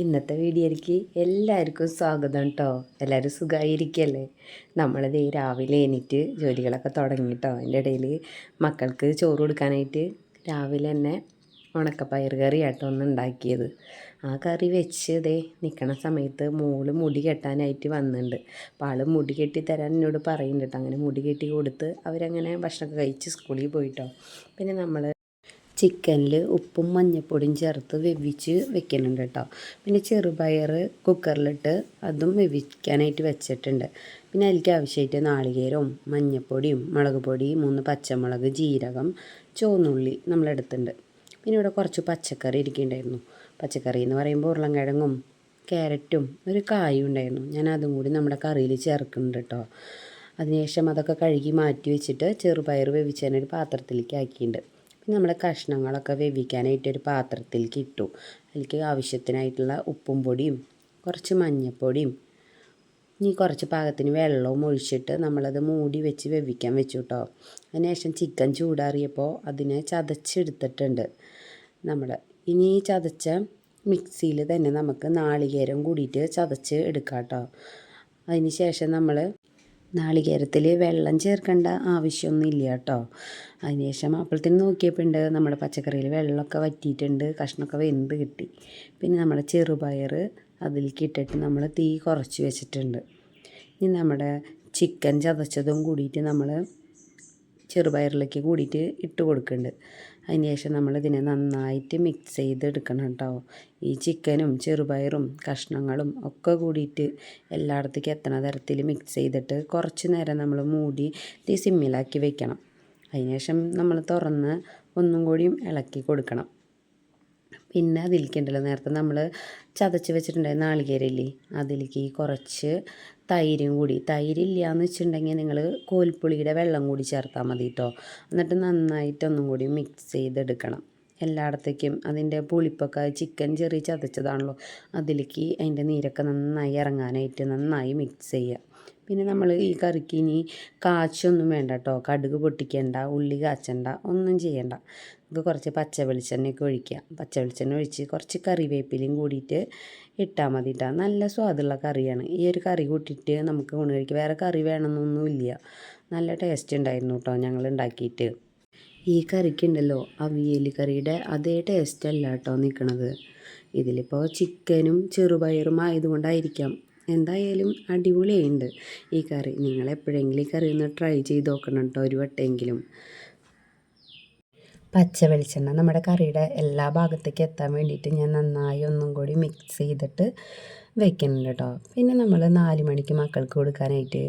ഇന്നത്തെ വീഡിയോയിലേക്ക് എല്ലാവർക്കും സ്വാഗതം കേട്ടോ എല്ലാവരും സുഖമായിരിക്കല്ലേ? നമ്മളിത് രാവിലെ എണീറ്റ് ജോലികളൊക്കെ തുടങ്ങി കേട്ടോ അതിന്റെ ഇടയിൽ മക്കൾക്ക് ചോറ് കൊടുക്കാനായിട്ട് രാവിലെ തന്നെ ഉണക്കപ്പയർ ആട്ടോ ഒന്ന് ഉണ്ടാക്കിയത്. ആ കറി വെച്ച് ഇതേ നിൽക്കണ സമയത്ത് മോൾ മുടി കെട്ടാനായിട്ട് വന്നിട്ടുണ്ട് അപ്പോൾ ആൾ മുടി കെട്ടി തരാൻ എന്നോട് പറയുന്നുണ്ട് കേട്ടോ അങ്ങനെ മുടി കെട്ടി കൊടുത്ത് അവരങ്ങനെ ഭക്ഷണമൊക്കെ കഴിച്ച് സ്കൂളിൽ പോയിട്ടോ പിന്നെ നമ്മൾ ചിക്കനിൽ ഉപ്പും മഞ്ഞൾപ്പൊടിയും ചേർത്ത് വെവിച്ച് വെക്കുന്നുണ്ട് കേട്ടോ. പിന്നെ ചെറുപയർ കുക്കറിലിട്ട് അതും വെവിക്കാനായിട്ട് വെച്ചിട്ടുണ്ട്. പിന്നെ അതിലേക്ക് ആവശ്യമായിട്ട് നാളികേരവും മഞ്ഞൾപ്പൊടിയും മുളക് പൊടി മൂന്ന് പച്ചമുളക് ജീരകം ചുവന്നുള്ളി നമ്മളെടുത്തിട്ടുണ്ട്. പിന്നെ ഇവിടെ കുറച്ച് പച്ചക്കറി ഇരിക്കുന്നുണ്ടായിരുന്നു. പച്ചക്കറി എന്ന് പറയുമ്പോൾ ഉരുളൻകിഴങ്ങും ക്യാരറ്റും ഒരു കായും ഉണ്ടായിരുന്നു. ഞാൻ അതും കൂടി നമ്മുടെ കറിയിൽ ചേർക്കുന്നുണ്ട് കേട്ടോ. അതിനുശേഷം അതൊക്കെ കഴുകി മാറ്റി വെച്ചിട്ട് ചെറുപയർ വേവിച്ചതിനൊരു പാത്രത്തിലേക്ക് ആക്കിയിട്ടുണ്ട്. പിന്നെ നമ്മൾ കഷ്ണങ്ങളൊക്കെ വേവിക്കാനായിട്ട് ഒരു പാത്രത്തിലേക്ക് ഇട്ടു. അതിലേക്ക് ആവശ്യത്തിനായിട്ടുള്ള ഉപ്പും പൊടിയും കുറച്ച് മഞ്ഞൾപ്പൊടിയും ഇനി കുറച്ച് പാകത്തിന് വെള്ളവും ഒഴിച്ചിട്ട് നമ്മളത് മൂടി വെച്ച് വേവിക്കാൻ വെച്ചു കേട്ടോ അതിനുശേഷം ചിക്കൻ ചൂടാറിയപ്പോൾ അതിനെ ചതച്ചെടുത്തിട്ടുണ്ട് നമ്മൾ ഇനി ചതച്ച മിക്സിയിൽ തന്നെ നമുക്ക് നാളികേരം കൂടിയിട്ട് ചതച്ച് എടുക്കാം കേട്ടോ അതിന് ശേഷം നമ്മൾ നാളികേരത്തിൽ വെള്ളം ചേർക്കേണ്ട ആവശ്യമൊന്നുമില്ല കേട്ടോ. അതിനുശേഷം അപ്പോഴത്തേന് നോക്കിയപ്പോൾ ഉണ്ട് നമ്മുടെ പച്ചക്കറിയിൽ വെള്ളമൊക്കെ വറ്റിയിട്ടുണ്ട് കഷ്ണമൊക്കെ വെന്ത് കിട്ടി. പിന്നെ നമ്മുടെ ചെറുപയർ അതിലേക്ക് ഇട്ടിട്ട് നമ്മൾ തീ കുറച്ച് വെച്ചിട്ടുണ്ട്. ഇനി നമ്മുടെ ചിക്കൻ ചതച്ചതും കൂടിയിട്ട് നമ്മൾ ചെറുപയറിലേക്ക് കൂടിയിട്ട് ഇട്ട് കൊടുക്കുന്നുണ്ട്. അതിന് ശേഷം നമ്മൾ ഇതിനെ നന്നായിട്ട് മിക്സ് ചെയ്തെടുക്കണം കേട്ടോ ഈ ചിക്കനും ചെറുപയറും കഷ്ണങ്ങളും ഒക്കെ കൂടിയിട്ട് എല്ലായിടത്തേക്കും എത്തണ തരത്തിൽ മിക്സ് ചെയ്തിട്ട് കുറച്ച് നേരം നമ്മൾ മൂടി തീ സിമ്മിലാക്കി വെക്കണം. അതിനുശേഷം നമ്മൾ തുറന്ന് ഒന്നും കൂടിയും ഇളക്കി കൊടുക്കണം. പിന്നെ അതിലേക്കുണ്ടല്ലോ നേരത്തെ നമ്മൾ ചതച്ച് വെച്ചിട്ടുണ്ടായ നാളികേരല്ലേ? അതിലേക്ക് കുറച്ച് തൈരും കൂടി. തൈരില്ല എന്ന് വെച്ചിട്ടുണ്ടെങ്കിൽ നിങ്ങൾ കോൽപ്പുളിയുടെ വെള്ളം കൂടി ചേർത്താൽ മതി കേട്ടോ എന്നിട്ട് നന്നായിട്ടൊന്നും കൂടി മിക്സ് ചെയ്തെടുക്കണം. എല്ലായിടത്തേക്കും അതിന്റെ പുളിപ്പൊക്കെ ചിക്കൻ ചെറിയ ചതച്ചതാണല്ലോ. അതിലേക്ക് അതിന്റെ നീരൊക്കെ നന്നായി ഇറങ്ങാനായിട്ട് നന്നായി മിക്സ് ചെയ്യുക പിന്നെ നമ്മൾ ഈ കറിക്ക് ഇനി കാച്ചൊന്നും വേണ്ട കേട്ടോ കടുക് പൊട്ടിക്കേണ്ട ഉള്ളി കാച്ചണ്ട ഒന്നും ചെയ്യണ്ട. നമുക്ക് കുറച്ച് പച്ച വെളിച്ചെണ്ണയൊക്കെ ഒഴിക്കുക പച്ച വെളിച്ചെണ്ണ ഒഴിച്ച് കുറച്ച് കറിവേപ്പിലയും കൂടിയിട്ട് ഇട്ടാൽ മതി ഇട്ടാൽ നല്ല സ്വാദുള്ള കറിയാണ്. ഈ ഒരു കറി കൂട്ടിയിട്ട് നമുക്ക് ഊണ് കഴിക്കുക വേറെ കറി വേണമെന്നൊന്നുമില്ല. നല്ല ടേസ്റ്റ് ഉണ്ടായിരുന്നു കേട്ടോ ഞങ്ങൾ ഉണ്ടാക്കിയിട്ട്. ഈ കറിക്കുണ്ടല്ലോ അവിയൽ കറിയുടെ അതേ ടേസ്റ്റ് അല്ല കേട്ടോ നിൽക്കണത് ഇതിലിപ്പോൾ ചിക്കനും ചെറുപയറും ആയതുകൊണ്ടായിരിക്കാം. എന്തായാലും അടിപൊളിയായിട്ടുണ്ട് ഈ കറി. നിങ്ങൾ എപ്പോഴെങ്കിലും ഈ കറി ഒന്ന് ട്രൈ ചെയ്ത് നോക്കണം കേട്ടോ ഒരു വട്ടമെങ്കിലും. പച്ച വെളിച്ചെണ്ണ നമ്മുടെ കറിയുടെ എല്ലാ ഭാഗത്തേക്ക് എത്താൻ വേണ്ടിയിട്ട് ഞാൻ നന്നായി ഒന്നും കൂടി മിക്സ് ചെയ്തിട്ട് വെക്കുന്നുണ്ട് കേട്ടോ. പിന്നെ നമ്മൾ നാല് മണിക്ക് മക്കൾക്ക് കൊടുക്കാനായിട്ട്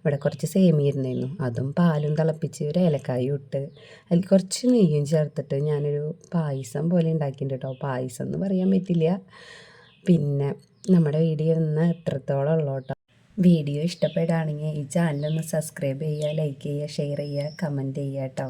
ഇവിടെ കുറച്ച് സേമി ഇരുന്നായിരുന്നു അതും പാലും തിളപ്പിച്ച് ഒരു ഏലക്കായും ഇട്ട് അതിൽ കുറച്ച് നെയ്യും ചേർത്തിട്ട് ഞാനൊരു പായസം പോലെ ഉണ്ടാക്കിയിട്ടുണ്ട് കേട്ടോ. പായസം എന്ന് പറയാൻ പറ്റില്ല. പിന്നെ നമ്മുടെ വീഡിയോ ഇന്ന് എത്രത്തോളം ഉള്ളൂ കേട്ടോ. വീഡിയോ ഇഷ്ടപ്പെടുകയാണെങ്കിൽ ഈ ചാനലൊന്ന് സബ്സ്ക്രൈബ് ചെയ്യുക ലൈക്ക് ചെയ്യുക ഷെയർ ചെയ്യുക കമന്റ് ചെയ്യുക കേട്ടോ.